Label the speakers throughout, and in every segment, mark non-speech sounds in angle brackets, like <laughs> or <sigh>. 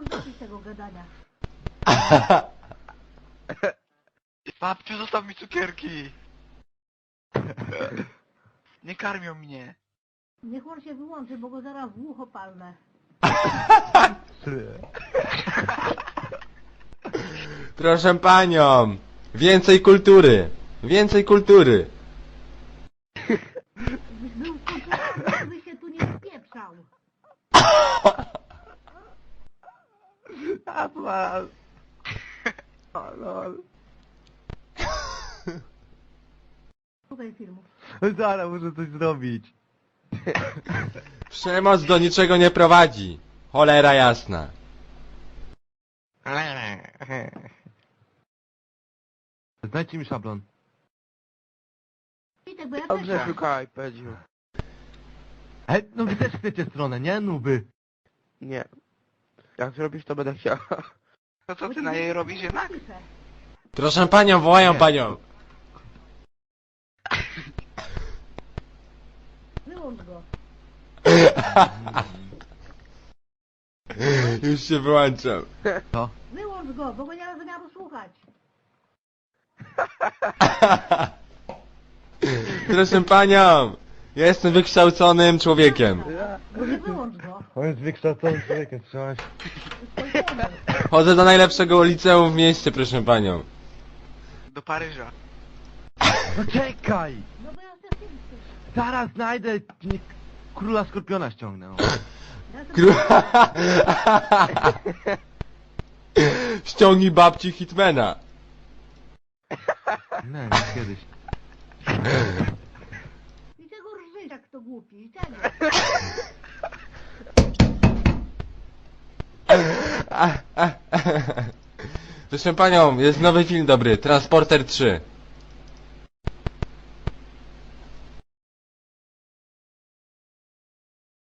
Speaker 1: już dosyć tego gadania. <laughs>
Speaker 2: Babciu, zostaw mi cukierki! <laughs> Nie karmią mnie.
Speaker 1: Niech on się wyłączy, bo go zaraz w ucho palnę. <laughs>
Speaker 3: Proszę panią, więcej kultury, więcej kultury.
Speaker 1: Gdybyś był kulturalny, to by się tu nie spieprzał.
Speaker 4: A pan. O lol.
Speaker 1: Słuchaj filmu.
Speaker 4: Zaraz muszę coś zrobić.
Speaker 3: Przemoc do niczego nie prowadzi. Cholera jasna.
Speaker 4: Znajdźcie mi szablon.
Speaker 1: Witek, bo ja
Speaker 2: Dobrze,
Speaker 1: też
Speaker 2: szukaj, Pedziu.
Speaker 4: Ej, no wy też chcecie stronę, nie? Nuby.
Speaker 5: Nie. Jak zrobisz, to będę chciał. <laughs>
Speaker 2: To co ty na jej robisz jednak?
Speaker 3: Proszę panią, wołają panią.
Speaker 1: Wyłącz go.
Speaker 3: Już się wyłączam.
Speaker 1: Wyłącz go, bo go nie rozumiem słuchać. <laughs>
Speaker 3: Proszę panią, ja jestem wykształconym człowiekiem.
Speaker 4: On jest wykształconym człowiekiem, trzymasz.
Speaker 1: Spokojnie.
Speaker 3: Chodzę do najlepszego liceum w mieście, proszę panią.
Speaker 2: Do Paryża.
Speaker 4: No czekaj!
Speaker 1: No bo ja chcę.
Speaker 4: Zaraz znajdę... nie- Króla Skorpiona ściągnę. o.
Speaker 3: Król... Ściągnij babci Hitmana.
Speaker 4: Nie, nie kiedyś.
Speaker 1: I czego rżyć jak to głupi? I czego? <laughs>
Speaker 3: Proszę panią, jest nowy film dobry, Transporter 3.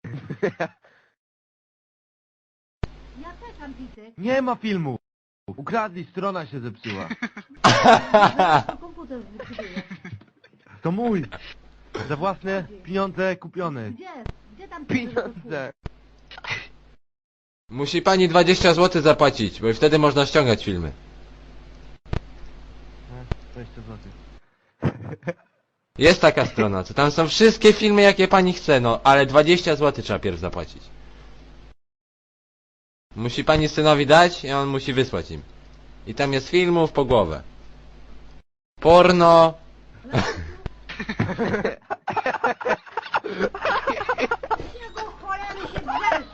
Speaker 3: <laughs>
Speaker 1: Ja czekam, Witek.
Speaker 4: Nie ma filmu! Ukradli, strona się zepsuła.
Speaker 1: To <laughs> komputer.
Speaker 4: To mój! Za własne pieniądze kupiony.
Speaker 1: Gdzie? Gdzie tam twój?
Speaker 5: Pieniądze.
Speaker 3: Musi pani 20 zł zapłacić, bo wtedy można ściągać filmy.
Speaker 4: 20 zł.
Speaker 3: Jest taka strona, co tam są wszystkie filmy jakie pani chce, no, ale 20 zł trzeba pierw zapłacić. Musi pani synowi dać i on musi wysłać im. I tam jest filmów po głowę. Porno. <laughs> <laughs>
Speaker 1: Jaką cholery się drzesz?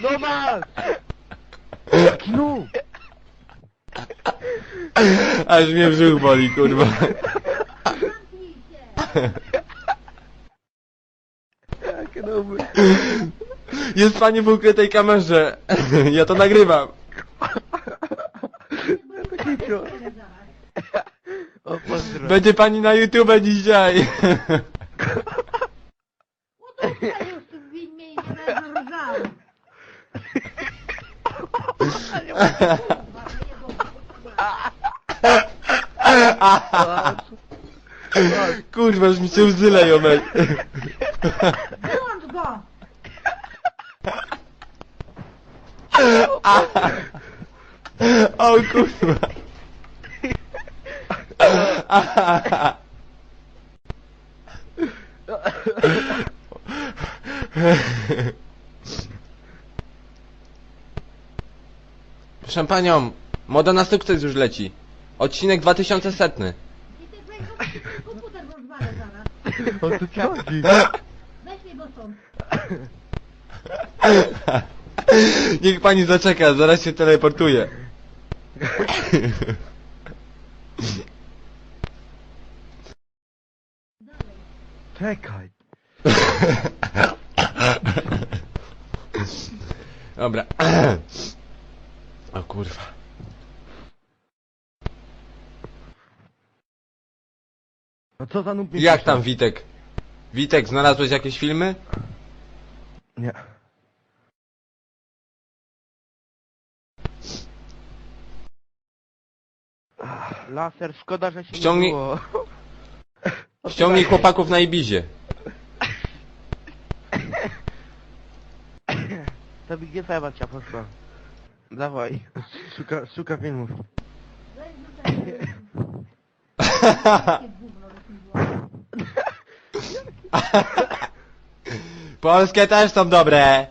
Speaker 1: Znalazłem
Speaker 4: No masz! Knu!
Speaker 3: Aż mnie brzuch boli, kurwa.
Speaker 5: Jakie nuby.
Speaker 3: Jest pani w ukrytej kamerze. Ja to nagrywam.
Speaker 5: O, pozdro.
Speaker 3: Będzie pani na YouTube dzisiaj.
Speaker 1: I nie rżał.
Speaker 3: Kurwa, już mi się łzy leją, ej.
Speaker 1: Wyłącz go!
Speaker 3: O kurwa. Proszę panią, moda na sukces już leci. Odcinek 2000 setny.
Speaker 1: I ty weź go, komputer rozwalę zaraz.
Speaker 4: O ci chodzi?
Speaker 1: Weź mnie go stąd.
Speaker 3: Niech pani zaczeka, zaraz się teleportuje.
Speaker 4: Czekaj.
Speaker 3: Dobra. O kurwa.
Speaker 4: No co za nub mi
Speaker 3: Jak
Speaker 4: pisze?
Speaker 3: tam Witek? Witek, znalazłeś jakieś filmy?
Speaker 4: Nie.
Speaker 5: Laser, szkoda, że się
Speaker 3: Ściągnij-
Speaker 5: nie było. <laughs>
Speaker 3: Ściągnij chłopaków na Ibizie.
Speaker 5: To by gdzie cię poszła? Dawaj.
Speaker 4: Szuka, szuka filmów. <laughs>
Speaker 3: Polskie też są dobre.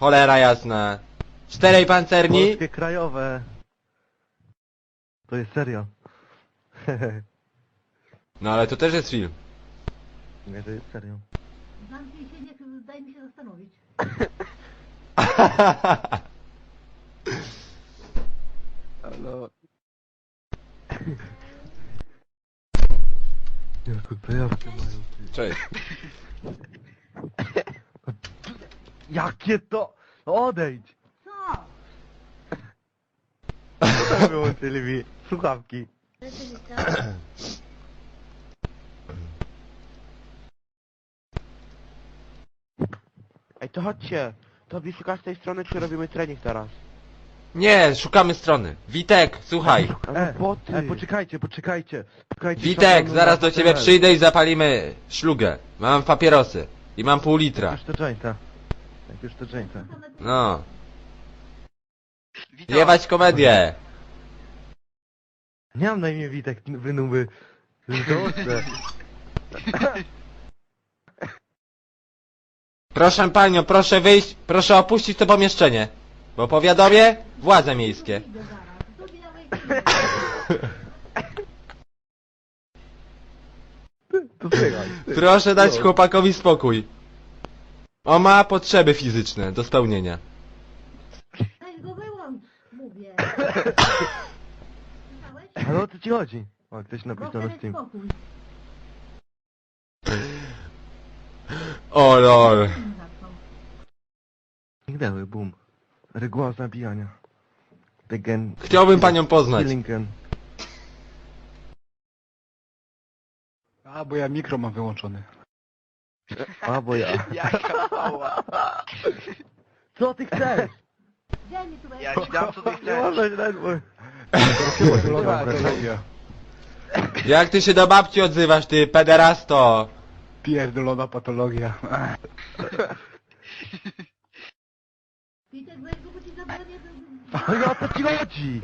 Speaker 3: Cholera jasna. Czterej pancerni.
Speaker 4: Polskie krajowe. To jest serio. <laughs>
Speaker 3: No ale to też jest film.
Speaker 4: Nie, to jest serio.
Speaker 1: Zamknij się, nie daj mi się zastanowić. <laughs>
Speaker 5: No.
Speaker 4: Jaką zajawkę mają ty.
Speaker 3: Cześć.
Speaker 4: Jakie to? Odejdź!
Speaker 1: Co?
Speaker 4: Co wyłączyli mi? Słuchawki.
Speaker 5: Ej, to chodźcie. To wy szukasz tej strony, czy robimy trening teraz?
Speaker 3: Nie, szukamy strony. Witek, słuchaj.
Speaker 5: Po ty.
Speaker 4: e, poczekajcie, poczekajcie. poczekajcie
Speaker 3: Witek, zaraz do ciebie przyjdę i zapalimy szlugę. Mam papierosy. I mam pół litra.
Speaker 4: Już to jointa. Jak już to jointa.
Speaker 3: No.
Speaker 2: Witam.
Speaker 3: Jebać komedię.
Speaker 4: Nie mam na imię Witek, wynuby. Proszę
Speaker 3: panią, proszę wyjść, proszę opuścić to pomieszczenie. Bo powiadomię władze miejskie.
Speaker 4: To słychać.
Speaker 3: Proszę dać chłopakowi spokój. On ma potrzeby fizyczne do spełnienia.
Speaker 1: Weź go wyłącz, mówię. Słyszałeś?
Speaker 4: Ale o co ci chodzi? O, ktoś napisał na Steam.
Speaker 1: spokój.
Speaker 3: O lol.
Speaker 4: Migdały, boom. Reguła zabijania. Tegen...
Speaker 3: Chciałbym panią poznać.
Speaker 6: A, bo ja mikro mam wyłączony.
Speaker 4: A, bo ja. <laughs>
Speaker 2: Jaka.
Speaker 4: Co ty chcesz?
Speaker 2: Ja ci dam co ty chcesz. <laughs>
Speaker 3: Jak ty się do babci odzywasz, ty pederasto?
Speaker 6: Pierdolona patologia. <laughs>
Speaker 1: Go.
Speaker 4: Ale o co ci chodzi?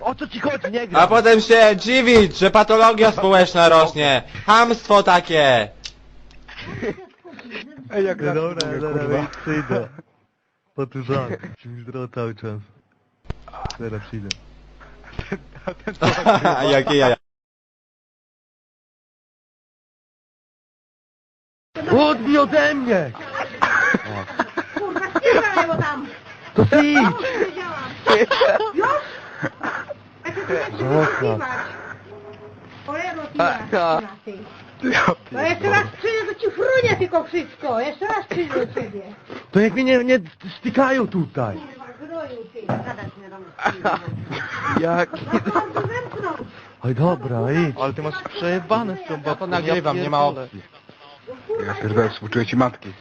Speaker 4: O co ci chodzi? Nie gra.
Speaker 3: A potem się dziwić, że patologia społeczna rośnie. Hamstwo takie.
Speaker 6: Ej, jak
Speaker 4: No dobra,
Speaker 6: mówię,
Speaker 4: dobra, przyjdę. Po tu żart. Ci mi zdrowo cały czas. Zaraz przyjdę. <laughs>
Speaker 3: Jakie jaja.
Speaker 4: Odbij ode mnie!
Speaker 1: Bo tam.
Speaker 4: To ty idź!
Speaker 1: Już? A ty rozpiwać. Cholero. Ja No jeszcze raz przyjdę, to ci frunie tylko wszystko. Jeszcze raz przyjdę do ciebie.
Speaker 4: To jak mnie nie, nie stykają tutaj!
Speaker 1: Gnoju, ty. Gadać nie do mnie. <laughs>
Speaker 5: Jak?
Speaker 1: No.
Speaker 4: Oj dobra, idź.
Speaker 5: Ale ty masz przejebane z tą babką.
Speaker 3: to nagrywam, nie ma opcji.
Speaker 1: No
Speaker 6: Ja pierdolę, współczuję ci matki.